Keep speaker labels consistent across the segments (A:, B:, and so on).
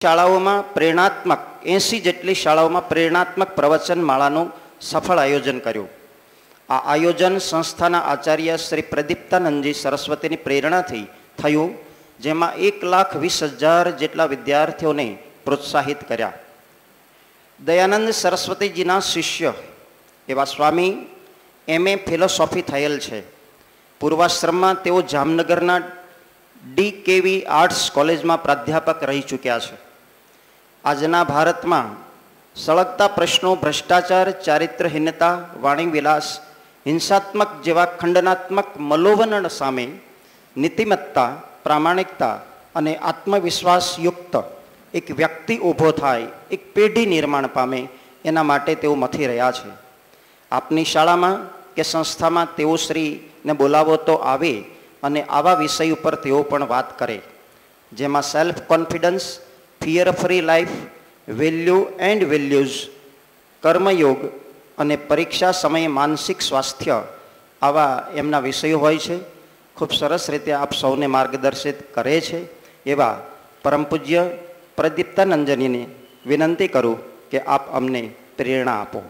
A: શાળાઓમાં પ્રેરણાત્મક એંસી જેટલી શાળાઓમાં પ્રેરણાત્મક પ્રવચન માળાનું સફળ આયોજન કર્યું. આ આયોજન સંસ્થાના આચાર્ય શ્રી પ્રદીપ્તાનંદજી સરસ્વતીની પ્રેરણાથી થયું, જેમાં એક લાખ વીસ હજાર જેટલા વિદ્યાર્થીઓને પ્રોત્સાહિત કર્યા. દયાનંદ સરસ્વતીજીના શિષ્ય એવા સ્વામી, એમ એ ફિલોસોફી થયેલ છે. પૂર્વાશ્રમમાં તેઓ જામનગરના ડી કેવી આર્ટ્સ કોલેજમાં પ્રાધ્યાપક રહી ચૂક્યા છે. આજના ભારતમાં સળગતા પ્રશ્નો, ભ્રષ્ટાચાર, ચારિત્રહીનતા, વાણીવિલાસ, હિંસાત્મક જેવા ખંડનાત્મક મલોવનણ સામે નીતિમત્તા, પ્રામાણિકતા અને આત્મવિશ્વાસયુક્ત એક વ્યક્તિ ઊભો થાય, એક પેઢી નિર્માણ પામે એના માટે તેઓ મથી રહ્યા છે. આપની શાળામાં કે સંસ્થામાં તેઓ શ્રીને બોલાવો તો આવે અને આવા વિષય ઉપર તેઓ પણ વાત કરે, જેમાં self confidence fear free life value and values કર્મયોગ અને પરીક્ષા સમયે માનસિક સ્વાસ્થ્ય આવા એમના વિષયો હોય છે. ખૂબ સરસ રીતે આપ સૌને માર્ગદર્શિત કરે છે. એવા પરમ પૂજ્ય પ્રદીપ્તાનંદજીને વિનંતી કરું કે આપ અમને પ્રેરણા આપો.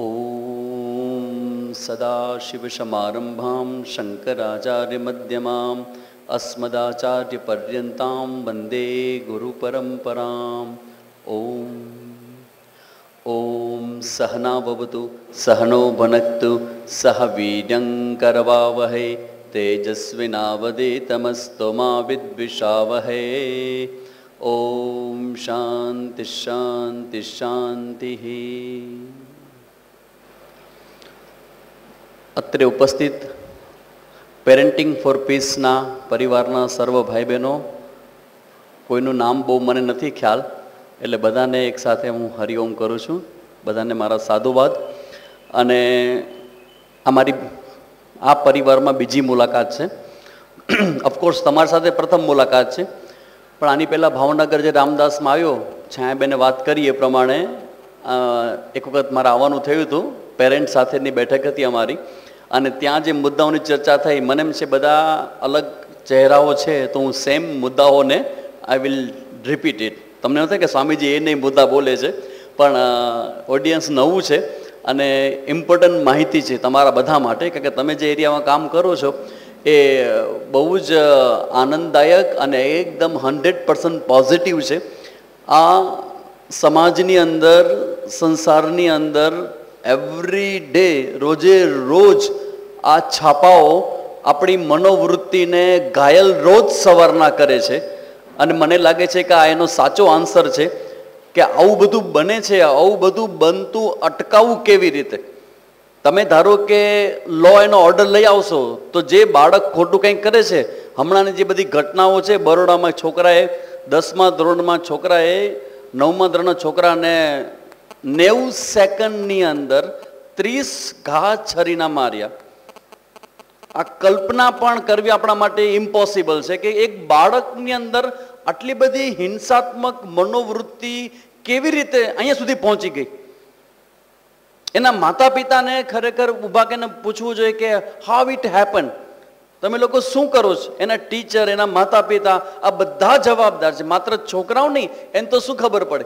B: ઓમ સદાશિવ સમારંભાં શંકરાચાર્ય મધ્યમાં અસ્મદાચાર્યપર્યંતાં વંદે ગુરુપરંપરાં ઓમ ઓમ સહના ભવતુ સહનો ભનક્તુ સહ વીર્યંકરવાવહે તેજસ્વિનાવદેતમસ્તમા વિદ્વિષાવહે ઓમ શાંતિ શાંતિ શાંતિ અત્રે ઉપસ્થિત પેરેન્ટિંગ ફોર પીસના પરિવારના સર્વ ભાઈ બહેનો કોઈનું નામ બહુ મને નથી ખ્યાલ, એટલે બધાને એકસાથે હું હરિઓમ કરું છું. બધાને મારા સાધુવાદ. અને અમારી, આ પરિવારમાં બીજી મુલાકાત છે. ઓફકોર્સ તમારી સાથે પ્રથમ મુલાકાત છે. પણ આની પહેલાં ભાવનગર જે રામદાસમાં આવ્યો, છાયાબેને વાત કરી એ પ્રમાણે એક વખત મારે આવવાનું થયું હતું. પેરેન્ટ સાથેની બેઠક હતી અમારી. અને ત્યાં જે મુદ્દાઓની ચર્ચા થઈ, મને એમ છે બધા અલગ ચહેરાઓ છે, તો હું સેમ મુદ્દાઓને આઈ વિલ રિપીટ ઇટ તમને નથી કે સ્વામીજી એ નહીં મુદ્દા બોલે છે, પણ ઓડિયન્સ નવું છે અને ઇમ્પોર્ટન્ટ માહિતી છે તમારા બધા માટે, કારણ કે તમે જે એરિયામાં કામ કરો છો, એ બહુ જ આનંદદાયક અને એકદમ હંડ્રેડ પર્સન્ટ પોઝિટિવ છે. આ સમાજની અંદર, સંસારની અંદર એવરી ડે રોજે રોજ આ છાપાઓ આપણી મનોવૃત્તિને ઘાયલ રોજ સવારના કરે છે. અને મને લાગે છે કે આ એનો સાચો આન્સર છે કે આવું બધું બને છે, આવું બધું બનતું અટકાવવું કેવી રીતે? તમે ધારો કે લો એનો ઓર્ડર લઈ આવશો, તો જે બાળક ખોટું કંઈક કરે છે, હમણાંની જે બધી ઘટનાઓ છે, બરોડામાં છોકરાએ, દસમા ધોરણમાં છોકરાએ, નવમા ધોરણના છોકરાને નેવું સેકન્ડની અંદર ત્રીસ ઘા છરીના માર્યા. આ કલ્પના પણ કરવી આપણા માટે ઇમ્પોસિબલ છે કે એક બાળકની અંદર આટલી બધી હિંસાત્મક મનોવૃત્તિ કેવી રીતે અહીંયા સુધી પહોંચી ગઈ? એના માતા પિતાને ખરેખર ઊભા કેને પૂછવું જોઈએ કે હાવ ઇટ હેપન તમે લોકો શું કરો છો? એના ટીચર એના માતા પિતા આ બધા જવાબદાર છે. માત્ર છોકરાઓ નહીં એને તો શું ખબર પડે?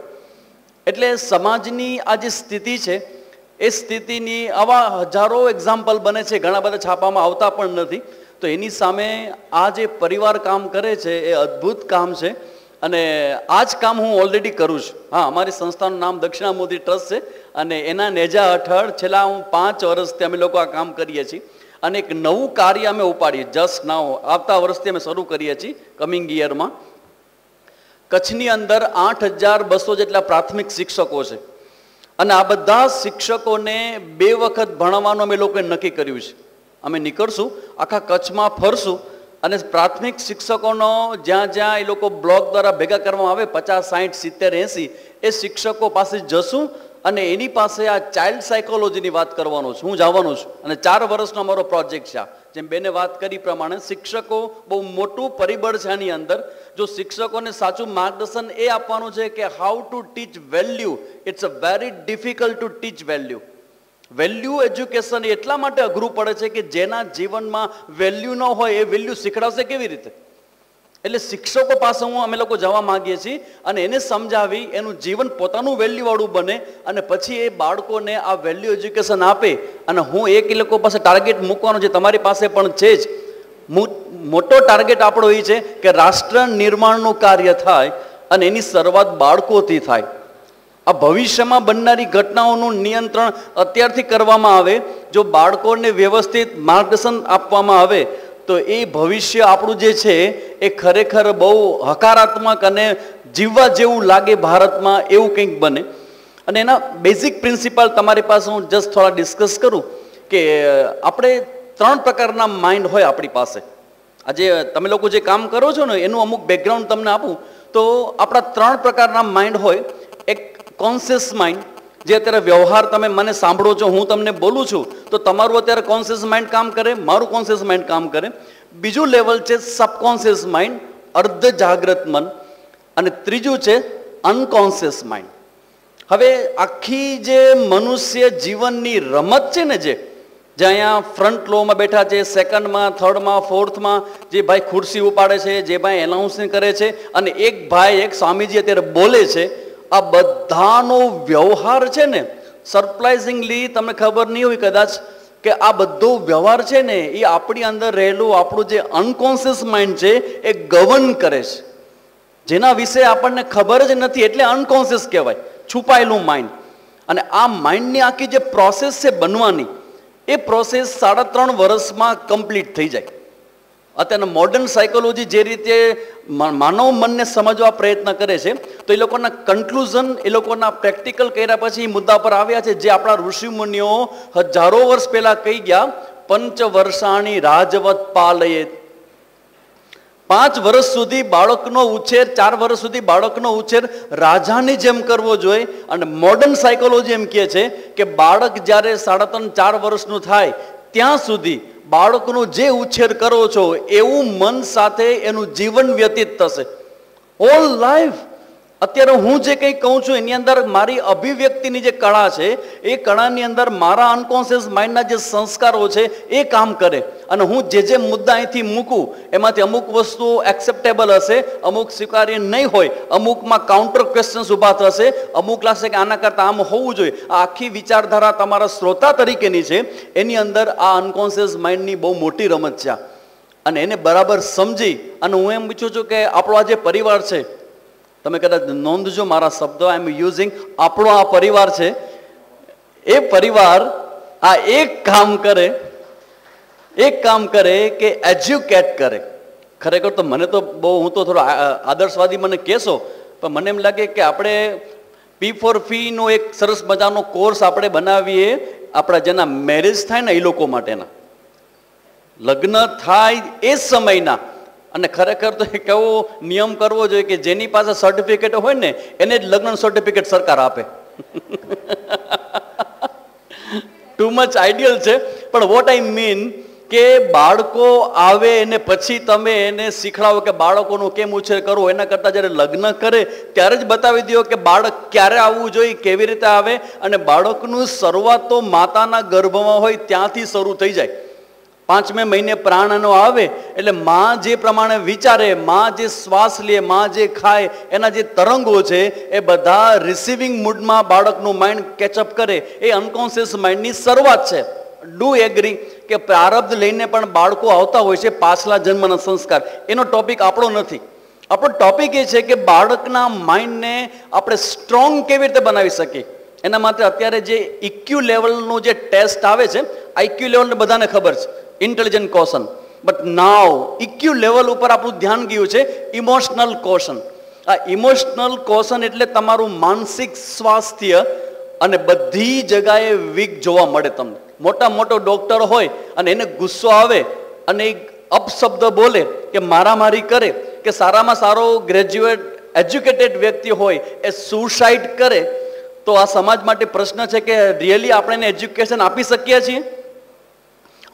B: એટલે સમાજની આ જે સ્થિતિ છે એ સ્થિતિની આવા હજારો એક્ઝામ્પલ બને છે, ઘણા બધા છાપામાં આવતા પણ નથી. તો એની સામે આ જે પરિવાર કામ કરે છે, એ અદ્ભુત કામ છે. અને આ જ કામ હું ઓલરેડી કરું છું. હા, અમારી સંસ્થાનું નામ દક્ષિણામૂર્તિ ટ્રસ્ટ છે અને એના નેજા હેઠળ છેલ્લા હું પાંચ વર્ષથી અમે લોકો આ કામ કરીએ છીએ. અને એક નવું કાર્ય અમે ઉપાડીએ જસ્ટ નાવ આવતા વર્ષથી અમે શરૂ કરીએ છીએ કમિંગ યરમાં કચ્છની અંદર આઠ હજાર બસો જેટલા પ્રાથમિક શિક્ષકો છે. અને આ બધા શિક્ષકોને બે વખત ભણાવવાનું અમે લોકોએ નક્કી કર્યું છે. અમે નીકળશું, આખા કચ્છમાં ફરશું અને પ્રાથમિક શિક્ષકોનો જ્યાં જ્યાં એ લોકો બ્લોક દ્વારા ભેગા કરવામાં આવે, પચાસ સાઠ સિત્તેર, એંસી, એ શિક્ષકો પાસે જશું અને એની પાસે આ ચાઇલ્ડ સાયકોલોજીની વાત કરવાનો છું. હું જવાનો છું. અને ચાર વર્ષનો અમારો પ્રોજેક્ટ છે જેમ બેને વાત કરી પ્રમાણે શિક્ષકો બહુ મોટું પરિબળ છે આની અંદર. જો શિક્ષકોને સાચું માર્ગદર્શન એ આપવાનું છે કે how to teach value it's a very difficult to teach value value education એટલા માટે અઘરું પડે છે કે જેના જીવનમાં વેલ્યુ ન હોય એ વેલ્યુ શીખડાવશે કેવી રીતે? એટલે શિક્ષકો પાસે હું અમે લોકો જવા માંગીએ છીએ અને એને સમજાવી એનું જીવન પોતાનું વેલ્યુવાળું બને અને પછી એ બાળકોને આ વેલ્યુ એજ્યુકેશન આપે. અને હું એક એ લોકો પાસે ટાર્ગેટ મૂકવાનો છે, તમારી પાસે પણ છે જ. મોટો ટાર્ગેટ આપણો એ છે કે રાષ્ટ્ર નિર્માણનું કાર્ય થાય અને એની શરૂઆત બાળકોથી થાય. આ ભવિષ્યમાં બનનારી ઘટનાઓનું નિયંત્રણ અત્યારથી કરવામાં આવે. જો બાળકોને વ્યવસ્થિત માર્ગદર્શન આપવામાં આવે તો એ ભવિષ્ય આપણું જે છે, એ ખરેખર બહુ હકારાત્મક અને જીવવા જેવું લાગે ભારતમાં એવું કંઈક બને. અને એના બેઝિક પ્રિન્સિપલ તમારી પાસે હું જસ્ટ થોડા ડિસ્કસ કરું કે આપણે ત્રણ પ્રકારના માઇન્ડ હોય આપણી પાસે. આજે તમે લોકો જે કામ કરો છો ને, એનું અમુક બેકગ્રાઉન્ડ તમને આપું. તો આપણા ત્રણ પ્રકારના માઇન્ડ હોય. એક કોન્શિયસ માઇન્ડ જે અત્યારે વ્યવહાર તમે મને સાંભળો છો, હું તમને બોલું છું, તો તમારું અત્યારે કોન્શિયસ માઇન્ડ કામ કરે, મારું કોન્શિયસ માઇન્ડ કામ કરે. બીજું લેવલ છે સબકોન્શિયસ માઇન્ડ અર્ધ જાગ્રત મન, અને ત્રીજું છે અનકોન્શિયસ માઇન્ડ હવે આખી જે મનુષ્ય જીવનની રમત છે ને જે જે અહીંયા ફ્રન્ટ લોમાં બેઠા છે સેકન્ડમાં થર્ડમાં ફોર્થમાં જે ભાઈ ખુરશી ઉપાડે છે, જે ભાઈ એનાઉન્સિંગ કરે છે, અને એક ભાઈ, એક સ્વામીજી અત્યારે બોલે છે આ બધાનો વ્યવહાર છે ને સરપ્રાઇઝિંગલી તમને ખબર નહીં હોય કદાચ, કે આ બધો વ્યવહાર છે ને, એ આપણી અંદર રહેલું આપણું જે અનકોન્શિયસ માઇન્ડ છે, એ ગવર્ન કરે છે. જેના વિશે આપણને ખબર જ નથી, એટલે અનકોન્શિયસ કહેવાય, છુપાયેલું માઇન્ડ અને આ માઇન્ડની આખી જે પ્રોસેસ છે બનવાની, એ પ્રોસેસ સાડા ત્રણ વર્ષમાં કમ્પ્લીટ થઈ જાય. અત્યારના મોડર્ન સાયકોલોજી જે રીતે માનવ મનને સમજવા પ્રયત્ન કરે છે, તો એ લોકોના કન્ક્લુઝન એ લોકોના પ્રેક્ટિકલ કર્યા પછી એ મુદ્દા પર આવ્યા છે, જે આપણા ઋષિમુનિઓ હજારો વર્ષ પહેલા કહી ગયા, પંચવર્ષાણી રાજવત પાલયે. પાંચ વર્ષ સુધી બાળકનો ઉછેર, ચાર વર્ષ સુધી બાળકનો ઉછેર રાજાની જેમ કરવો જોઈએ, અને મોડર્ન સાયકોલોજી એમ કહે છે કે બાળક જ્યારે સાડા ત્રણ, ચાર વર્ષનું થાય, ત્યાં સુધી બાળકનો જે ઉછેર કરો છો એવું મન સાથે એનું જીવન વ્યતીત થશે. ઓલ લાઈફ અત્યારે હું જે કંઈ કહું છું, એની અંદર મારી અભિવ્યક્તિની જે કળા છે, એ કળાની અંદર મારા અનકોન્શિયસ માઇન્ડના જે સંસ્કારો છે, એ કામ કરે. અને હું જે જે મુદ્દા અહીંથી મૂકું, એમાંથી અમુક વસ્તુઓ એક્સેપ્ટેબલ હશે, અમુક સ્વીકાર્ય નહીં હોય, અમુકમાં કાઉન્ટર ક્વેશ્ચન્સ ઊભા થશે, અમુક લાગશે કે આના કરતાં આમ હોવું જોઈએ. આ આખી વિચારધારા તમારા શ્રોતા તરીકેની છે, એની અંદર આ અનકોન્શિયસ માઇન્ડની બહુ મોટી રમત છે અને એને બરાબર સમજી, અને હું એમ પૂછું છું કે આપણો આ જે પરિવાર છે તમે કદાચ નોંધજો, મારા શબ્દો આઈ એમ યુઝિંગ આપણો આ પરિવાર છે. એ પરિવાર આ એક કામ કરે, એક કામ કરે કે એજ્યુકેટ કરે. ખરેખર તો મને તો બહુ, હું તો થોડો આદર્શવાદી મને કહેશો, પણ મને એમ લાગે કે આપણે પી ફોર ફીનો એક સરસ મજાનો કોર્સ આપણે બનાવીએ, આપણા જેના મેરેજ થાય ને એ લોકો માટેના. લગ્ન થાય એ સમયના. અને ખરેખર તો એક એવો નિયમ કરવો જોઈએ કે જેની પાસે સર્ટિફિકેટ હોય ને, એને જ લગ્ન સર્ટિફિકેટ સરકાર આપે. ટુ મચ આઈડિયલ છે. પણ વોટ આઈ મીન કે બાળકો આવે એને પછી તમે એને શીખડાવો કે બાળકોનું કેમ ઉછેર કરવો, એના કરતાં જ્યારે લગ્ન કરે, ત્યારે જ બતાવી દો કે બાળક ક્યારે આવવું જોઈએ, કેવી રીતે આવે. અને બાળકનું શરૂઆત તો માતાના ગર્ભમાં હોય, ત્યાંથી શરૂ થઈ જાય. પાંચમે મહિને પ્રાણનો આવે, એટલે માં જે પ્રમાણે વિચારે, માં જે શ્વાસ લે, માં જે ખાય, એના જે તરંગો છે, એ બધા રિસીવિંગ મૂડમાં બાળકનું માઇન્ડ કેચઅપ કરે. એ અનકોન્શિયસ માઇન્ડની શરૂઆત છે. ડુ એગ્રી કે પ્રારબ્ધ લઈને પણ બાળકો આવતા હોય છે પાછલા જન્મના સંસ્કાર. એનો ટોપિક આપણો નથી. આપણો ટોપિક એ છે કે બાળકના માઇન્ડને આપણે સ્ટ્રોંગ કેવી રીતે બનાવી શકીએ? એના માટે અત્યારે જે ઇક્યુ લેવલનું જે ટેસ્ટ આવે છે આઈક્યુ લેવલને બધાને ખબર છે. Intelligent quotient but now IQ level ઉપર આપણું ધ્યાન ગયું છે ઇમોશનલ કોશન આ ઇમોશનલ કોશન એટલે તમારું માનસિક સ્વાસ્થ્ય અને બધી જગાએ વીક જોવા મળે તમને. મોટા મોટો ડોક્ટર હોય અને એને ગુસ્સો આવે અને એક અપશબ્દ બોલે કે મારામારી કરે, કે સારામાં સારો ગ્રેજ્યુએટ એજ્યુકેટેડ વ્યક્તિ હોય, એ સુસાઇડ કરે, તો આ સમાજ માટે પ્રશ્ન છે કે રિયલી આપણે એને એજ્યુકેશન આપી શકીએ છીએ?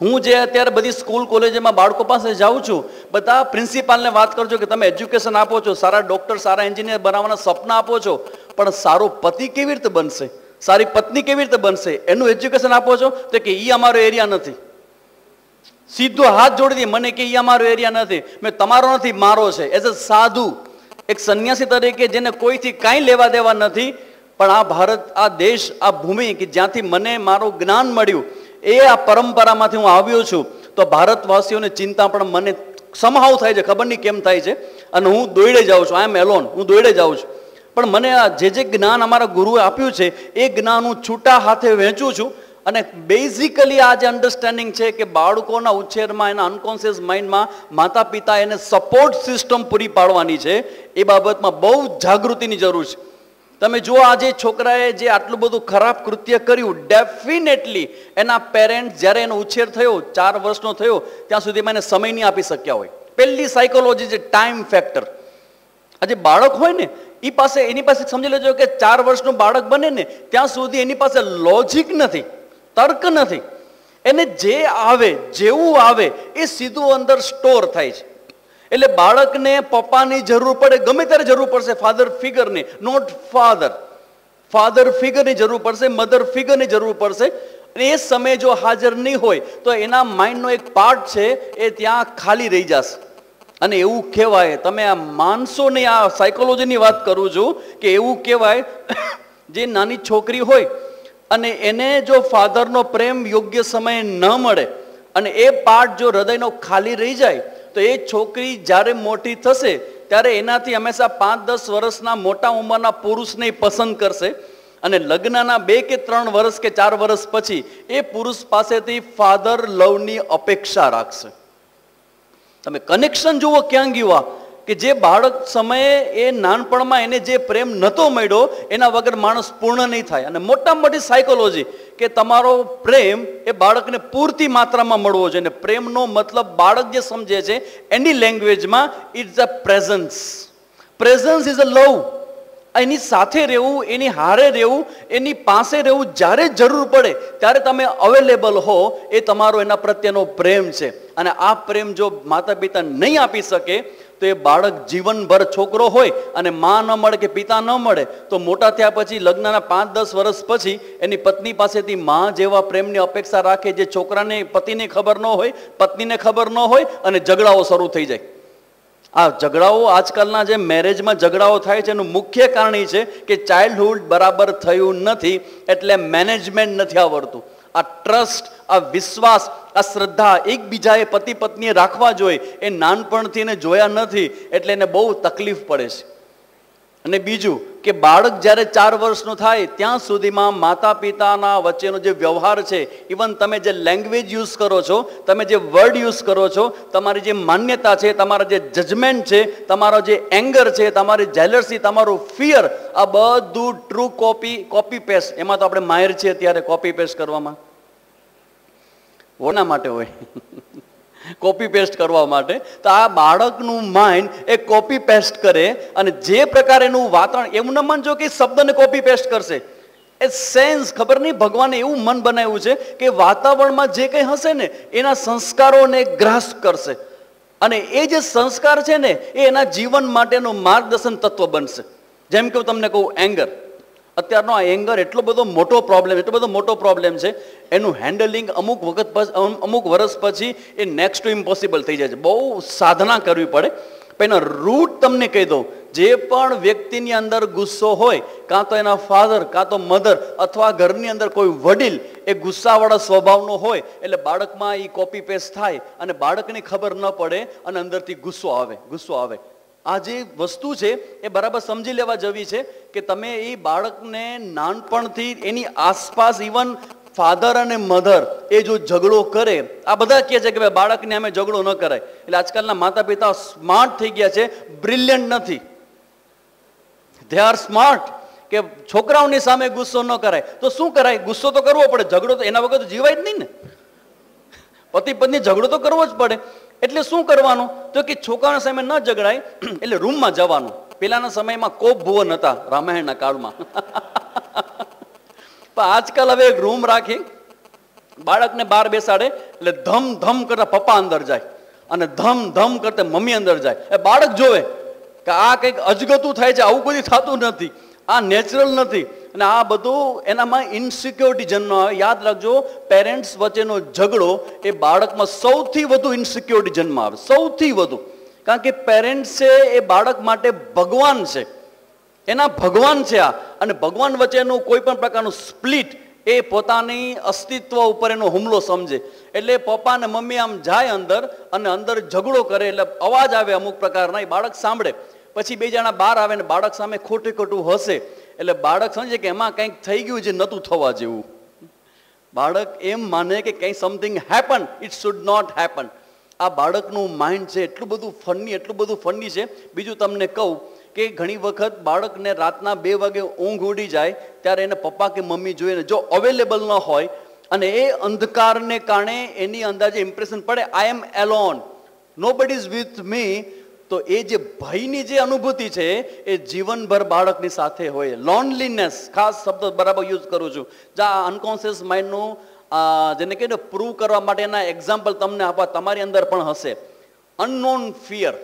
B: હું જે અત્યારે બધી સ્કૂલ, કોલેજમાં બાળકો પાસે જાઉં છું, બધા પ્રિન્સિપાલને વાત કરજો કે તમે એજ્યુકેશન આપો છો, સારા ડૉક્ટર, સારા એન્જિનિયર બનાવવાના સપના આપો છો, પણ સારો પતિ કેવી રીતે બનશે? સારી પત્ની કેવી રીતે બનશે? એનું એજ્યુકેશન આપો છો તો કે એ અમારો એરિયા નથી. સીધો હાથ જોડી દે મને કે એ અમારો એરિયા નથી. મેં તમારો નથી, મારો છે. એઝ અ સાધુ, એક સંન્યાસી તરીકે જેને કોઈથી કાંઈ લેવા દેવા નથી, પણ આ ભારત, આ દેશ, આ ભૂમિ કે જ્યાંથી મને મારું જ્ઞાન મળ્યું એ આ પરંપરામાંથી હું આવ્યો છું, તો ભારતવાસીઓની ચિંતા પણ મને સમહાવ થાય છે, ખબર નહીં કેમ થાય છે. અને હું દોડે જાઉં છું આઈ એમ એલોન હું દોડે જાઉં છું. પણ મને આ જે જે જ્ઞાન અમારા ગુરુએ આપ્યું છે, એ જ્ઞાન હું છૂટા હાથે વહેંચું છું. અને બેઝિકલી આ જે અન્ડરસ્ટેન્ડિંગ છે કે બાળકોના ઉછેરમાં એના અનકોન્શિયસ માઇન્ડમાં માતા પિતા એને સપોર્ટ સિસ્ટમ પૂરી પાડવાની છે, એ બાબતમાં બહુ જાગૃતિની જરૂર છે. તમે જુઓ આજે છોકરાએ જે આટલું બધું ખરાબ કૃત્ય કર્યું ડેફિનેટલી એના પેરેન્ટ્સ જ્યારે એનો ઉછેર થયો, ચાર વર્ષનો થયો, ત્યાં સુધી એને સમય નહીં આપી શક્યા હોય. પહેલી સાયકોલોજી છે ટાઈમ ફેક્ટર આજે બાળક હોય ને એ પાસે, એની પાસે સમજી લેજો કે ચાર વર્ષનું બાળક બને ને, ત્યાં સુધી એની પાસે લોજિક નથી, તર્ક નથી. એને જે આવે, જેવું આવે, એ સીધું અંદર સ્ટોર થાય છે. એટલે બાળકને પપ્પાની જરૂર પડે, ગમે ત્યારે જરૂર પડશે ફાધર ફિગરની નોટ ફાધર ફાધર ફિગરની જરૂર પડશે મધર ફિગરની જરૂર પડશે. એ સમયે જો હાજર નહીં હોય, તો એના માઇન્ડનો એક પાર્ટ છે, એ ત્યાં ખાલી રહી જશે. અને એવું કહેવાય, તમે આ માનસો નહીં આ સાયકોલોજીની વાત કરું છું, કે એવું કહેવાય, જે નાની છોકરી હોય, અને એને જો ફાધરનો પ્રેમ યોગ્ય સમયે ન મળે, અને એ પાર્ટ જો હૃદયનો ખાલી રહી જાય તો એ છોકરી જ્યારે મોટી થશે, ત્યારે એનાથી હંમેશા પાંચ દસ વર્ષના મોટા ઉંમરના પુરુષને પસંદ કરશે. અને લગ્નના બે કે ત્રણ વર્ષ કે ચાર વર્ષ પછી એ પુરુષ પાસેથી ફાધર લવની અપેક્ષા રાખશે. તમે કનેક્શન જુઓ ક્યાં ગયું કે જે બાળક સમયે એ નાનપણમાં એને જે પ્રેમ નહોતો મળ્યો, એના વગર માણસ પૂર્ણ નહીં થાય. અને મોટા મોટી સાયકોલોજી કે તમારો પ્રેમ એ બાળકને પૂરતી માત્રામાં મળવો જોઈએ. અને પ્રેમનો મતલબ બાળક જે સમજે છે, એની લેંગ્વેજમાં it's a presence presence is a love એની સાથે રહેવું, એની હારે રહેવું, એની પાસે રહેવું જ્યારે જરૂર પડે, ત્યારે તમે અવેલેબલ હો, એ તમારો એના પ્રત્યેનો પ્રેમ છે. અને આ પ્રેમ જો માતા પિતા નહીં આપી શકે તો એ બાળક જીવનભર છોકરો હોય અને માં ન મળે કે પિતા ન મળે, તો મોટા થયા પછી, લગ્નના પાંચ દસ વર્ષ પછી, એની પત્ની પાસેથી માં જેવા પ્રેમની અપેક્ષા રાખે જે છોકરાને, પતિને ખબર ન હોય, પત્નીને ખબર ન હોય અને ઝઘડાઓ શરૂ થઈ જાય. આ ઝઘડાઓ આજકાલના જે મેરેજમાં ઝઘડાઓ થાય છે, એનું મુખ્ય કારણ એ છે કે ચાઇલ્ડહુડ બરાબર થયું નથી, એટલે મેનેજમેન્ટ નથી આવડતું. આ ટ્રસ્ટ આ વિશ્વાસ, આ શ્રદ્ધા એકબીજાએ પતિ પત્નીએ રાખવા જોઈએ. એ નાનપણથી એને જોયા નથી, એટલે એને બહુ તકલીફ પડે છે. અને બીજું કે બાળક જ્યારે ચાર વર્ષનું થાય, ત્યાં સુધીમાં માતા પિતાના વચ્ચેનો જે વ્યવહાર છે ઇવન તમે જે લેંગ્વેજ યુઝ કરો છો, તમે જે વર્ડ યુઝ કરો છો, તમારી જે માન્યતા છે, તમારા જે જજમેન્ટ છે, તમારો જે એંગર છે, તમારી જેલર્સી તમારું ફિયર આ બધું ટ્રુ કોપી કોપી પેસ્ટ એમાં તો આપણે માહિર છીએ ત્યારે કોપી પેસ્ટ કરવામાં. ઓના માટે હોય. કોપી પેસ્ટ કરવા માટે. તો આ બાળકનું માઇન્ડ એ કોપી પેસ્ટ કરે અને જે પ્રકારેનું વાતાવરણ, એવું ન માનજો કે શબ્દને કોપી પેસ્ટ કરશે. એ સેન્સ ખબર નહીં, ભગવાને એવું મન બનાવ્યું છે કે વાતાવરણમાં જે કંઈ હશે ને, એના સંસ્કારોને ગ્રાસ કરશે. અને એ જે સંસ્કાર છે ને, એ એના જીવન માટેનું માર્ગદર્શન તત્વ બનશે. જેમ કે હું તમને કહું એંગર અત્યારનો આ એંગર એટલો બધો મોટો પ્રોબ્લેમ એટલો બધો મોટો પ્રોબ્લેમ છે, એનું હેન્ડલિંગ અમુક વખત અમુક વર્ષ પછી એ નેક્સ્ટ ટુ ઇમ્પોસિબલ થઈ જાય છે. બહુ સાધના કરવી પડે. પણ રૂટ તમને કહી દઉં, જે પણ વ્યક્તિની અંદર ગુસ્સો હોય, કાં તો એના ફાધર કાં તો મધર અથવા ઘરની અંદર કોઈ વડીલ, એ ગુસ્સાવાળા સ્વભાવનો હોય, એટલે બાળકમાં એ કોપી પેસ્ટ થાય અને બાળકને ખબર ન પડે અને અંદરથી ગુસ્સો આવે ગુસ્સો આવે. આ જે વસ્તુ છે, એ બરાબર સમજી લેવા જવી છે કે તમે એ બાળકને નાનપણથી એની આસપાસ ઇવન ફાધર અને મધર એ જો ઝઘડો કરે, આ બધા કહે છે કે ભાઈ બાળકને અમે ઝઘડો ન કરાય. એટલે આજકાલના માતા પિતા સ્માર્ટ થઈ ગયા છે બ્રિલિયન્ટ નથી. ધે આર સ્માર્ટ કે છોકરાઓની સામે ગુસ્સો ન કરાય. તો શું કરાય? ગુસ્સો તો કરવો પડે. ઝઘડો તો એના વગર તો જીવાય જ નહીં ને. પતિ પત્ની ઝઘડો તો કરવો જ પડે. એટલે શું કરવાનું? તો કે છોકરાના સામે ન ઝઘડાય, એટલે રૂમમાં જવાનું. પેલાના સમયમાં કોપ ભુવન હતા રામાયણના કાળમાં. પણ આજકાલ હવે એક રૂમ રાખી, બાળકને બહાર બેસાડે, એટલે ધમ ધમ કરતા પપ્પા અંદર જાય, અને ધમ ધમ કરતા મમ્મી અંદર જાય. એ બાળક જોવે કે આ કંઈક અજગતું થાય છે, આવું બધું થતું નથી, આ નેચરલ નથી. અને આ બધું એનામાં ઇન્સિક્યોરિટી જન્મ યાદ રાખજો પેરેન્ટ્સ વચ્ચેનો ઝઘડો એ બાળકમાં સૌથી વધુ ઇન્સિક્યોરિટી જન્મ આવે. સૌથી વધુ. કારણ કે પેરેન્ટ્સ છે એ બાળક માટે ભગવાન છે. એના ભગવાન છે આ. અને ભગવાન વચ્ચેનું કોઈ પણ પ્રકારનું સ્પ્લિટ એ પોતાની અસ્તિત્વ ઉપર એનો હુમલો સમજે. એટલે પપ્પા અને મમ્મી આમ જાય અંદર અને અંદર ઝઘડો કરે એટલે અવાજ આવે અમુક પ્રકારના, એ બાળક સાંભળે. પછી બે જણા બહાર આવે ને બાળક સામે ખોટું ખોટું હશે એટલે બાળક સમજે કે એમાં કંઈક થઈ ગયું જે નહોતું થવા જેવું. બાળક એમ માને કે કંઈ something happen it should not happen આ બાળકનું માઇન્ડ છે, એટલું બધું ફની એટલું બધું ફની છે. બીજું તમને કહું કે ઘણી વખત બાળકને રાતના બે વાગે ઊંઘ ઉડી જાય, ત્યારે એને પપ્પા કે મમ્મી જોઈને જો અવેલેબલ ન હોય, અને એ અંધકારને કારણે એની અંદાજે ઇમ્પ્રેશન પડે આઈ એમ એલોન નો બડી ઇઝ વિથ મી તો એ જે ભયની જે અનુભૂતિ છે, એ જીવનભર બાળકની સાથે હોય. લોનલીનેસ ખાસ શબ્દ બરાબર યુઝ કરું છું. જ્યાં અનકોન્શિયસ માઇન્ડનું જેને કહે ને પ્રૂવ કરવા માટેના એક્ઝામ્પલ તમને આપવા તમારી અંદર પણ હશે. અનનોન ફિયર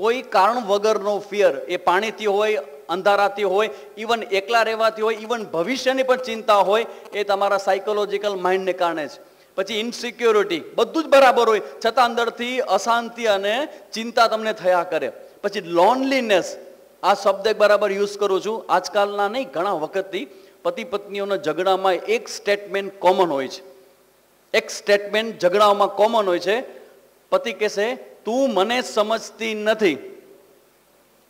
B: કોઈ કારણ વગરનો ફિયર એ પાણીથી હોય, અંધારાથી હોય ઇવન એકલા રહેવાથી હોય ઇવન ભવિષ્યની પણ ચિંતા હોય, એ તમારા સાયકોલોજીકલ માઇન્ડને કારણે છે. પછી ઇનસિક્યોરિટી બધું જ બરાબર હોય, છતાં અંદરથી અશાંતિ અને ચિંતા તમને થયા કરે. પછી લોનલીનેસ આ શબ્દ બરાબર યુઝ કરું છું. આજકાલના નહીં, ઘણા વખતથી પતિ પત્નીઓના ઝઘડામાં એક સ્ટેટમેન્ટ કોમન હોય છે. એક સ્ટેટમેન્ટ ઝઘડાઓમાં કોમન હોય છે. પતિ કહેશે, તું મને સમજતી નથી.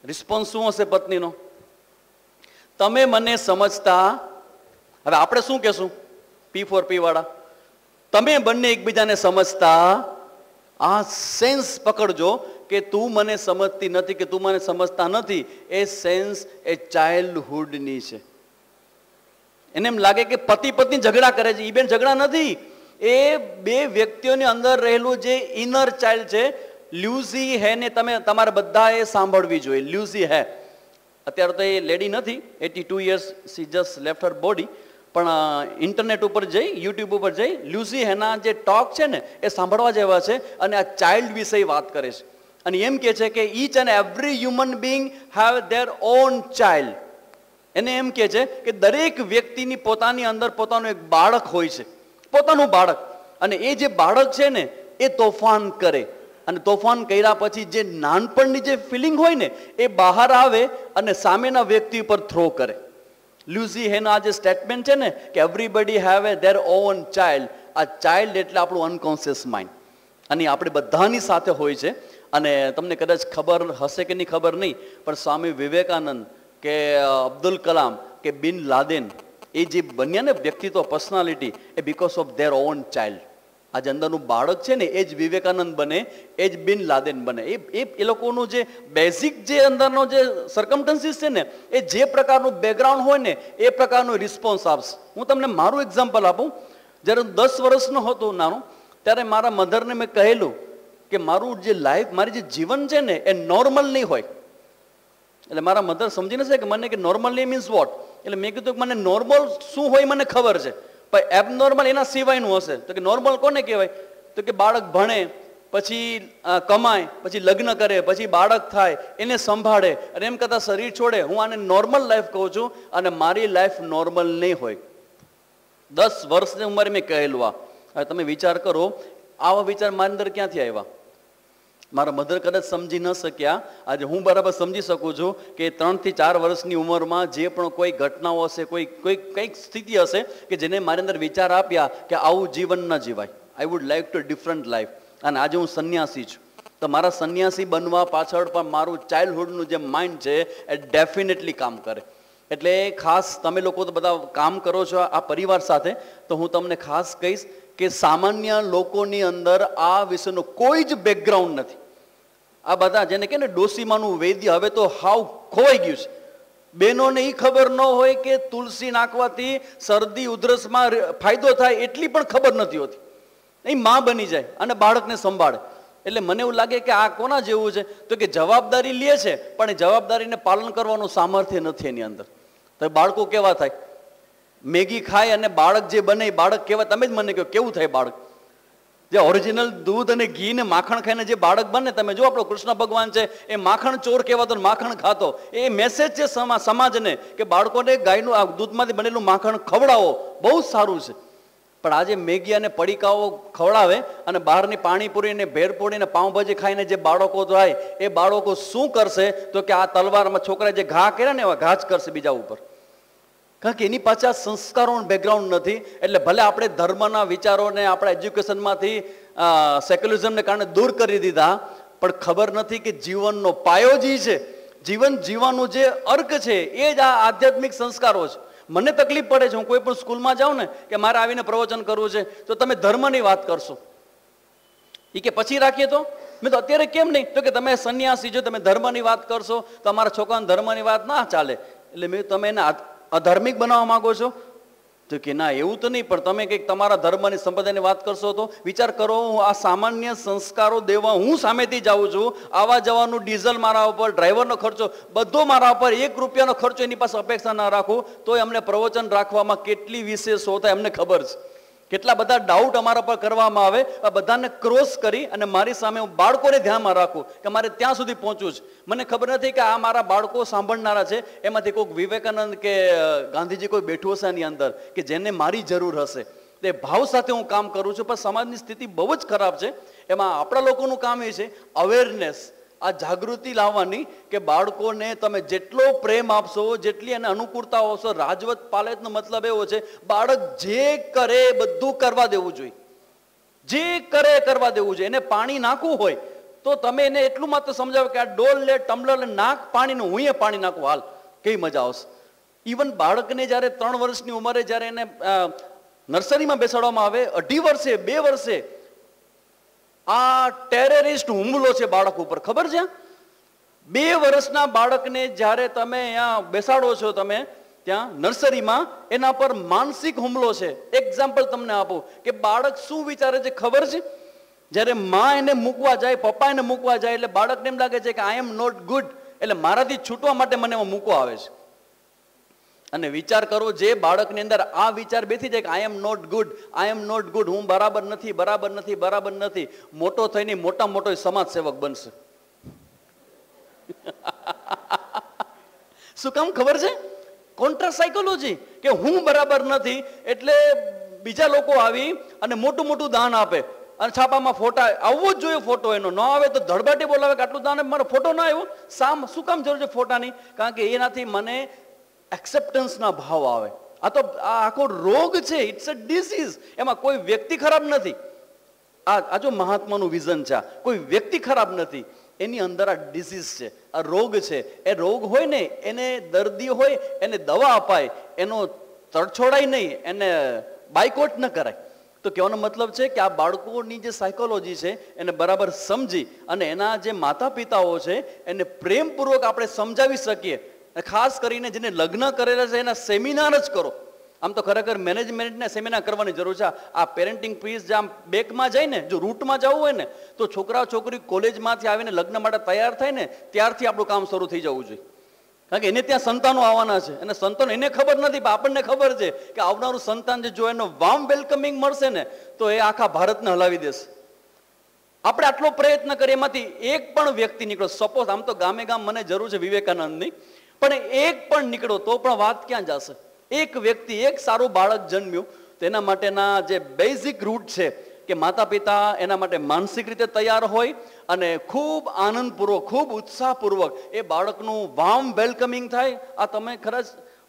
B: રિસ્પોન્સ શું હશે પત્નીનો? તમે મને સમજતા. હવે આપણે શું કહેશું? પી ફોર પી વાળા. તમે બંને એકબીજાને સમજતા આ સેન્સ પકડજો કે તું મને સમજતી નથી કે તું મને સમજતા નથી. એ સેન્સ એ ચાઇલ્ડહુડની છે. એને એમ લાગે કે પતિ પત્ની ઝઘડા કરે છે. એ બેન ઝઘડા નથી. એ બે વ્યક્તિઓની અંદર રહેલું જે ઇનર ચાઇલ્ડ છે લ્યુઝી હે ને તમે તમારે બધાએ સાંભળવી જોઈએ. લ્યુઝી હે. અત્યારે તો એ લેડી નથી. Eighty two years she just left her body પણ ઇન્ટરનેટ ઉપર જઈ યુટ્યુબ ઉપર જઈ લ્યુસી હેના જે ટોક છે ને, એ સાંભળવા જેવા છે અને આ ચાઇલ્ડ વિશે વાત કરે છે. અને એમ કે છે કે each and every human being have their own child એને એમ કે છે કે દરેક વ્યક્તિની પોતાની અંદર પોતાનું એક બાળક હોય છે. પોતાનું બાળક. અને એ જે બાળક છે ને, એ તોફાન કરે. અને તોફાન કર્યા પછી જે નાનપણની જે ફિલિંગ હોય ને, એ બહાર આવે અને સામેના વ્યક્તિ ઉપર થ્રો કરે. લ્યુઝી હેના જે સ્ટેટમેન્ટ છે ને, કે everybody have a their own child આ ચાઇલ્ડ એટલે આપણું અનકોન્શિયસ માઇન્ડ અને આપણે બધાની સાથે હોય છે. અને તમને કદાચ ખબર હશે કે નહીં, ખબર નહીં, પણ સ્વામી વિવેકાનંદ કે અબ્દુલ કલામ કે બિન લાદેન, એ જે બન્યા ને વ્યક્તિત્વ personality A because of their own child આજે અંદરનું બાળક છે ને, એ જ વિવેકાનંદ બને, એ જ બિન લાદેન બને. એ એ લોકોનું જે બેઝિક જે અંદરનો જે સરકમટન્સીસ છે ને, એ જે પ્રકારનું બેકગ્રાઉન્ડ હોય ને, એ પ્રકારનો રિસ્પોન્સ આપશે હું તમને મારું એક્ઝામ્પલ આપું. જ્યારે હું દસ વર્ષનો હતો નાનો, ત્યારે મારા મધરને મેં કહેલું કે મારું જે લાઈફ મારી જે જીવન છે ને, એ નોર્મલ નહીં હોય. એટલે મારા મધર સમજી નથી કે મને કે નોર્મલ નહીં મીન્સ વોટ એટલે મેં કીધું કે મને નોર્મલ શું હોય મને ખબર છે. પણ એબનોર્મલ એના સિવાયનું હશે. તો કે નોર્મલ કોને કહેવાય? તો કે બાળક ભણે, પછી કમાય, પછી લગ્ન કરે, પછી બાળક થાય, એને સંભાળે, અને એમ કરતાં શરીર છોડે. હું આને નોર્મલ લાઈફ કહું છું, અને મારી લાઈફ નોર્મલ નહીં હોય. દસ વર્ષની ઉંમરે મેં કહેલું આ. તમે વિચાર કરો, આવા વિચાર મારી અંદર ક્યાંથી આવ્યા? મારા મધર કદાચ સમજી ન શક્યા. આજે હું બરાબર સમજી શકું છું કે ત્રણથી ચાર વર્ષની ઉંમરમાં જે પણ કોઈ ઘટનાઓ હશે, કોઈ કોઈ કંઈક સ્થિતિ હશે કે જેને મારી અંદર વિચાર આપ્યા કે આવું જીવન ન જીવાય. I would like to different life અને આજે હું સંન્યાસી છું. તો મારા સંન્યાસી બનવા પાછળ પણ મારું ચાઇલ્ડહુડનું જે માઇન્ડ છે, એ ડેફિનેટલી કામ કરે. એટલે ખાસ તમે લોકો તો બધા કામ કરો છો આ પરિવાર સાથે, તો હું તમને ખાસ કહીશ કે સામાન્ય લોકોની અંદર આ વિશેનો કોઈ જ બેકગ્રાઉન્ડ નથી. આ બધા જેને કે ને ડોસીમાનું વૈદ્ય હવે તો હાવ ખોવાઈ ગયું છે. બહેનોને એ ખબર ન હોય કે તુલસી નાખવાથી શરદી, ઉધરસમાં ફાયદો થાય એટલી પણ ખબર નથી હોતી. એ માં બની જાય અને બાળકને સંભાળે. એટલે મને એવું લાગે કે આ કોના જેવું છે? તો કે જવાબદારી લે છે, પણ એ જવાબદારીને પાલન કરવાનું સામર્થ્ય નથી એની અંદર. તો બાળકો કેવા થાય? મેગી ખાય અને બાળક જે બને બાળક કહેવાય તમે જ મને કહો, કેવું થાય બાળક? જે ઓરિજિનલ દૂધ અને ઘી ને માખણ ખાઈને જે બાળક બને, તમે જો આપણો કૃષ્ણ ભગવાન છે, એ માખણ ચોર કહેવાતો માખણ ખાતો, એ મેસેજ છે સમાજને કે બાળકોને ગાયનું, આ દૂધમાંથી બનેલું માખણ ખવડાવો, બહુ સારું છે. પણ આજે મેગી અને પડીકાઓ ખવડાવે અને બહારની પાણીપુરી ને ભેરપુરી ને પાઉંભાજી ખાઈને જે બાળકો થાય એ બાળકો શું કરશે? તો કે આ તલવારમાં છોકરા જે ઘા કર્યા ને એવા ઘા કરશે બીજા ઉપર. કારણ કે એની પાછળ સંસ્કારોનું બેકગ્રાઉન્ડ નથી. એટલે ભલે આપણે ધર્મના વિચારોને આપણા એજ્યુકેશનમાંથી સેક્યુલરિઝમને કારણે દૂર કરી દીધા, પણ ખબર નથી કે જીવનનો પાયો જે છે, જીવન જીવવાનું જે અર્ક છે, એ જ આ આધ્યાત્મિક સંસ્કારો છે. મને તકલીફ પડે છે, હું કોઈ પણ સ્કૂલમાં જાઉં ને, કે મારે આવીને પ્રવચન કરવું છે, તો તમે ધર્મની વાત કરશો. એ કે પછી રાખીએ તો? મેં તો અત્યારે કેમ નહીં? તો કે તમે સંન્યાસી છો, તમે ધર્મની વાત કરશો, તો અમારા છોકરાને ધર્મની વાત ના ચાલે. એટલે મેં, તમે એને અધાર્મિક બનાવવા માંગો છો? તો કે ના, એવું તો નહીં, પણ તમે કંઈક તમારા ધર્મની સંપ્રદાયની વાત કરશો તો વિચાર કરો, હું આ સામાન્ય સંસ્કારો દેવા હું સામેથી જાઉં છું. આવા જવાનું ડીઝલ મારા ઉપર, ડ્રાઈવરનો ખર્ચો, બધો મારા ઉપર, એક રૂપિયાનો ખર્ચો એની પાસે અપેક્ષા ના રાખું. તો એમને પ્રવચન રાખવામાં કેટલી વિશેષ થાય એમને ખબર છે. કેટલા બધા ડાઉટ અમારા પર કરવામાં આવે, આ બધાને ક્રોસ કરી અને મારી સામે હું બાળકોને ધ્યાનમાં રાખું કે મારે ત્યાં સુધી પહોંચવું છે. મને ખબર નથી કે આ મારા બાળકો સાંભળનારા છે. એમાંથી કોઈક વિવેકાનંદ કે ગાંધીજી કોઈ બેઠું હશે એની અંદર કે જેને મારી જરૂર હશે. તે ભાવ સાથે હું કામ કરું છું, પણ સમાજની સ્થિતિ બહુ જ ખરાબ છે. એમાં આપણા લોકોનું કામ એ છે અવેરનેસ આ જાગૃતિ લાવવાની કે બાળકોને તમે જેટલો પ્રેમ આપશો, જેટલી એને અનુકૂળતા હોશો રાજવત પાલેતનો મતલબ એવો છે, બાળક જે કરે બધું કરવા દેવું જોઈએ. જે કરે કરવા દેવું જોઈએ. એને પાણી નાખવું હોય તો તમે એને એટલું માત્ર સમજાવો કે આ ડોલ લે ટમલર લે, નાખ પાણીનું, હું એ પાણી નાખું. હાલ કઈ મજા આવશે? ઇવન બાળકને જ્યારે ત્રણ વર્ષની ઉંમરે જ્યારે એને નર્સરીમાં બેસાડવામાં આવે, અઢી વર્ષે, બે વર્ષે આ ટેરરિસ્ટ હુમલો છે બાળક ઉપર, ખબર છે? બે વર્ષના બાળકને જ્યારે તમે અહીંયા બેસાડો છો તમે, ત્યાં નર્સરીમાં, એના પર માનસિક હુમલો છે. એક્ઝામ્પલ તમને આપો, કે બાળક શું વિચારે છે ખબર છે? જ્યારે માં એને મૂકવા જાય, પપ્પા એને મૂકવા જાય, એટલે બાળકને એમ લાગે છે કે આઈ એમ નોટ ગુડ એટલે મારાથી છૂટવા માટે મને મૂકવા આવે છે. અને વિચાર કરો જે બાળકની અંદર આ વિચાર બેસી જાય કે I am not good I am not good હું બરાબર નથી બરાબર નથી બરાબર નથી. મોટો થઈને મોટા મોટો સમાજ સેવક બનશે. શું કામ ખબર છે? કોન્ટ્રા સાયકોલોજી કે હું બરાબર નથી, એટલે બીજા લોકો આવી અને મોટું મોટું દાન આપે. અને છાપામાં ફોટા, આવવો જ જોઈએ ફોટો એનો. ન આવે તો ધડબાટી બોલાવે કે આટલું દાન મારો ફોટો ના આવ્યો. સામ, શું કામ જરૂર છે ફોટાની? કારણ કે એનાથી મને એક્સેપ્ટન્સના ભાવ આવે. આ તો આ આખો રોગ છે ઇટ્સ અ ડિસીઝ એમાં કોઈ વ્યક્તિ ખરાબ નથી. આ આ જો મહાત્માનું વિઝન છે. કોઈ વ્યક્તિ ખરાબ નથી. એની અંદર આ ડિસીઝ છે, આ રોગ છે. એ રોગ હોય ને, એને દર્દી હોય, એને દવા અપાય, એનો તરછોડાય નહીં, એને બાયકોટ ન કરાય. તો કહેવાનો મતલબ છે કે આ બાળકોની જે સાયકોલોજી છે, એને બરાબર સમજી અને એના જે માતા પિતાઓ છે, એને પ્રેમપૂર્વક આપણે સમજાવી શકીએ. ખાસ કરીને જેને લગ્ન કરેલા છે, એના સેમિનાર જ કરો. આમ તો ખરેખર મેનેજમેન્ટને સેમિનાર કરવાની જરૂર છે. આ પેરેન્ટિંગ ફીસ જે આમ બેકમાં જાય ને, જો રૂટમાં જવું હોય ને, તો છોકરા છોકરી કોલેજમાંથી આવીને લગ્ન માટે તૈયાર થાય ને, ત્યારથી આપણું કામ શરૂ થઈ જવું જોઈએ. કારણ કે એને ત્યાં સંતાનો આવવાના છે. અને સંતાનો એને ખબર નથી, પણ આપણને ખબર છે કે આવનારું સંતાન જે જો એનો વામ વેલકમિંગ મળશે ને, તો એ આખા ભારતને હલાવી દેશે. આપણે આટલો પ્રયત્ન કરીએ, એમાંથી એક પણ વ્યક્તિ નીકળો સપોઝ આમ તો ગામે ગામ મને જરૂર છે વિવેકાનંદની. પણ એક પણ નીકળો તો પણ વાત ક્યાં જશે? એક વ્યક્તિ, એક સારું બાળક જન્મ્યું તેના માટેના જે બેઝિક રૂટ છે કે માતા પિતા એના માટે માનસિક રીતે તૈયાર હોય અને ખૂબ આનંદપૂર્વક, ખૂબ ઉત્સાહપૂર્વક એ બાળકનું વામ વેલકમિંગ થાય. આ તમે ખરા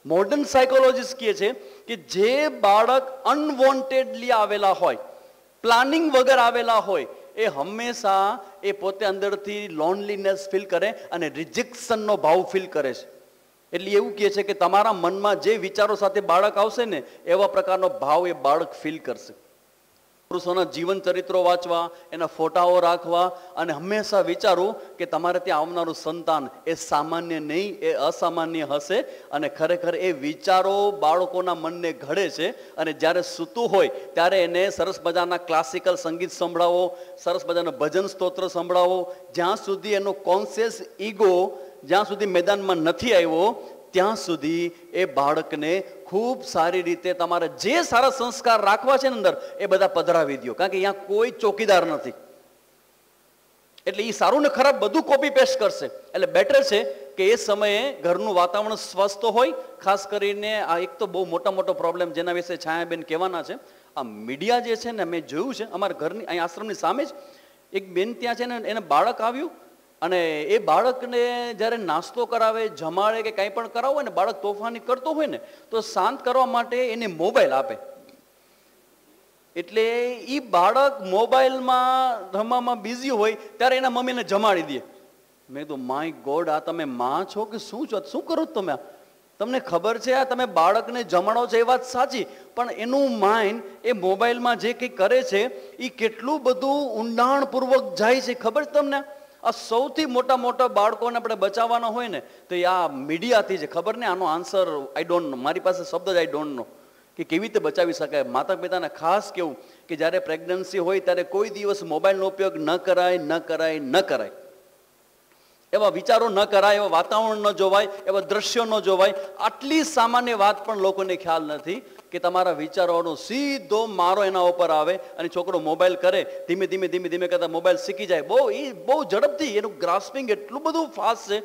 B: મોડર્ન સાયકોલોજીસ્ટ કહે છે કે જે બાળક અનવોન્ટેડલી આવેલા હોય પ્લાનિંગ વગર આવેલા હોય, એ હંમેશા એ પોતે અંદરથી લોનલીનેસ ફીલ કરે અને રિજેક્શનનો ભાવ ફીલ કરે છે. એટલે એવું કહે છે કે તમારા મનમાં જે વિચારો સાથે બાળક આવશે ને, એવા પ્રકારનો ભાવ એ બાળક ફીલ કરશે. પુરુષોના જીવન ચરિત્રો વાંચવા, એના ફોટાઓ રાખવા અને હંમેશા વિચારવું કે તમારે ત્યાં આવનારું સંતાન એ સામાન્ય નહીં, એ અસામાન્ય હશે અને ખરેખર એ વિચારો બાળકોના મનને ઘડે છે અને જ્યારે સૂતું હોય ત્યારે એને સરસ મજાના ક્લાસિકલ સંગીત સંભળાવો, સરસ મજાના ભજન સ્તોત્ર સંભળાવો. જ્યાં સુધી એનો કોન્સિયસ ઈગો જ્યાં સુધી મેદાનમાં નથી આવ્યો, ત્યાં સુધી એ બાળકને ખૂબ સારી રીતે તમારે જે સારા સંસ્કાર રાખવા છે ને અંદર, એ બધા પધરાવી દો કારણ કે અહીંયા કોઈ ચોકીદાર નથી. એટલે એ સારું ને ખરાબ બધું કોપી પેસ્ટ કરશે. એટલે બેટર છે કે એ સમયે ઘરનું વાતાવરણ સ્વસ્થ હોય, ખાસ કરીને આ એક તો બહુ મોટા મોટો પ્રોબ્લેમ જેના વિશે છાયાબેન કહેવાના છે. આ મીડિયા જે છે ને મેં જોયું છે, અમારા ઘરની, અહીં આશ્રમની સામે જ એક બેન ત્યાં છે ને, એને બાળક આવ્યું અને એ બાળકને જ્યારે નાસ્તો કરાવે, જમાડે કે કંઈ પણ કરાવો ને, બાળક તોફાની કરતો હોય ને, તો શાંત કરવા માટે એને મોબાઈલ આપે. એટલે એ બાળક મોબાઈલમાં રમવામાં બિઝી હોય, ત્યારે એના મમ્મીને જમાડી દે. મેં કીધું, માય ગોડ, આ તમે માં છો કે શું છો? શું કરો તમે તમને ખબર છે આ તમે બાળકને જમાડો છો, એ વાત સાચી, પણ એનું માઇન્ડ એ મોબાઈલમાં જે કંઈ કરે છે એ કેટલું બધું ઊંડાણપૂર્વક જાય છે, ખબર છે તમને આ સૌથી મોટા મોટા બાળકોને આપણે બચાવવાના હોય ને, તો એ આ મીડિયાથી જ ખબર ને, આનો આન્સર આઈ ડોન્ટ નો મારી પાસે શબ્દ જ આઈ ડોન્ટ નો કે કેવી રીતે બચાવી શકાય? માતા પિતાને ખાસ કેવું કે જ્યારે પ્રેગ્નન્સી હોય ત્યારે કોઈ દિવસ મોબાઈલનો ઉપયોગ ન કરાય ન કરાય ન કરાય. એવા વિચારો ન કરાય, એવા વાતાવરણ ન જોવાય, એવા દ્રશ્યો ન જોવાય. આટલી સામાન્ય વાત પણ લોકોને ખ્યાલ નથી. કે તમારા વિચારોનો સીધો મારો એના ઉપર આવે અને છોકરો મોબાઈલ કરે, ધીમે ધીમે ધીમે ધીમે કરતા મોબાઈલ શીખી જાય. બહુ એ બહુ ઝડપથી એનું ગ્રાસ્પિંગ એટલું બધું ફાસ્ટ છે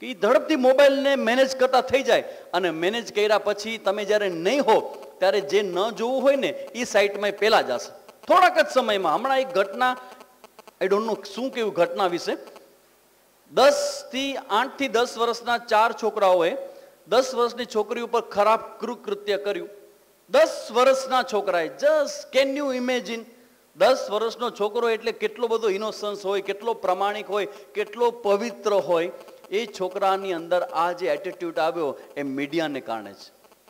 B: કે એ ઝડપથી મોબાઈલને મેનેજ કરતા થઈ જાય. અને મેનેજ કર્યા પછી તમે જ્યારે નહીં હો, ત્યારે જે ન જોવું હોય ને એ સાઇટમાં પહેલા જશે થોડાક જ સમયમાં. હમણાં એક ઘટના આઈ ડોન્ટ નો શું કેવું ઘટના વિશે. દસથી આઠથી દસ વર્ષના ચાર છોકરાઓએ દસ વર્ષની છોકરી ઉપર ખરાબ કૃકૃત્ય કર્યું. દસ વર્ષના છોકરાએ જસ્ટ કેન યુ ઇમેજિન દસ વર્ષનો છોકરો એટલે કેટલો બધો ઇનોસન્સ હોય, કેટલો પ્રમાણિક હોય, કેટલો પવિત્ર હોય. એ છોકરાની અંદર આ જે એટીટ્યુડ આવ્યો એ મીડિયાને કારણે જ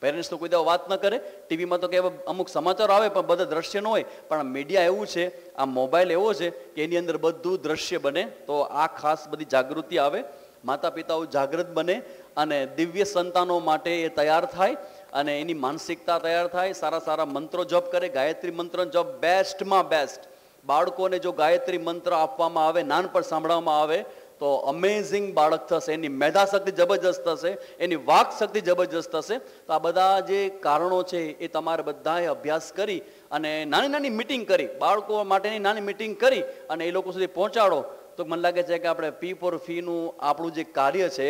B: પેરેન્ટ્સ તો કોઈ દાવ વાત ન કરે, ટીવીમાં તો કે અમુક સમાચારો આવે પણ બધા દ્રશ્ય ન હોય. પણ મીડિયા એવું છે, આ મોબાઈલ એવો છે કે એની અંદર બધું દ્રશ્ય બને તો આ ખાસ બધી જાગૃતિ આવે. માતા પિતાઓ જાગૃત બને અને દિવ્ય સંતાનો માટે એ તૈયાર થાય. અને એની માનસિકતા તૈયાર થાય, સારા સારા મંત્રો જપ કરે, ગાયત્રી મંત્ર જપ, બેસ્ટમાં બેસ્ટ. બાળકોને જો ગાયત્રી મંત્ર આપવામાં આવે, નાનપણ સાંભળવામાં આવે, તો અમેઝિંગ બાળક થશે, એની મેધા શક્તિ જબરજસ્ત થશે, એની વાક શક્તિ જબરજસ્ત થશે. તો આ બધા જે કારણો છે, એ તમારે બધાએ અભ્યાસ કરી અને નાની નાની મિટિંગ કરી, બાળકો માટેની નાની મિટિંગ કરી અને એ લોકો સુધી પહોંચાડો. તો મને લાગે છે કે આપણે પી ફોર ફીનું આપણું જે કાર્ય છે,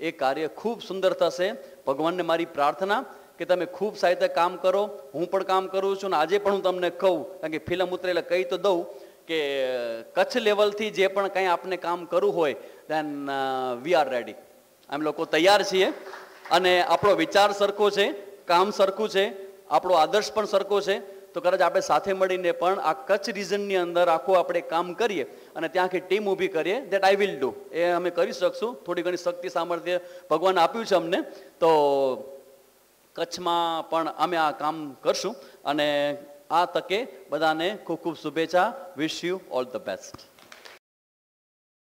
B: એ કાર્ય ખૂબ સુંદર થશે. ભગવાનને મારી પ્રાર્થના. કે તમે ખૂબ સાહિત્ય કામ કરો, હું પણ કામ કરું છું અને આજે પણ હું તમને કહું, કારણ કે ફિલ્મ ઉતરે એટલે કહી તો દઉં કે કચ્છ લેવલથી જે પણ કંઈ આપને કામ કરવું હોય દેન વી આર રેડી અમે લોકો તૈયાર છીએ. અને આપણો વિચાર સરખો છે, કામ સરખું છે, આપણો આદર્શ પણ સરખો છે. તો કદાચ આપણે સાથે મળીને પણ આ કચ્છ રિઝનની અંદર આખું આપણે કામ કરીએ અને ત્યાંથી ટીમ ઊભી કરીએ દેટ આઈ વિલ ડુ એ અમે કરી શકશું. થોડી ઘણી શક્તિ સામર્થ્ય ભગવાન આપ્યું છે અમને. તો કચ્છમાં પણ અમે આ કામ કરશું અને આ તકે બધાને ખૂબ ખૂબ શુભેચ્છા wish you all the best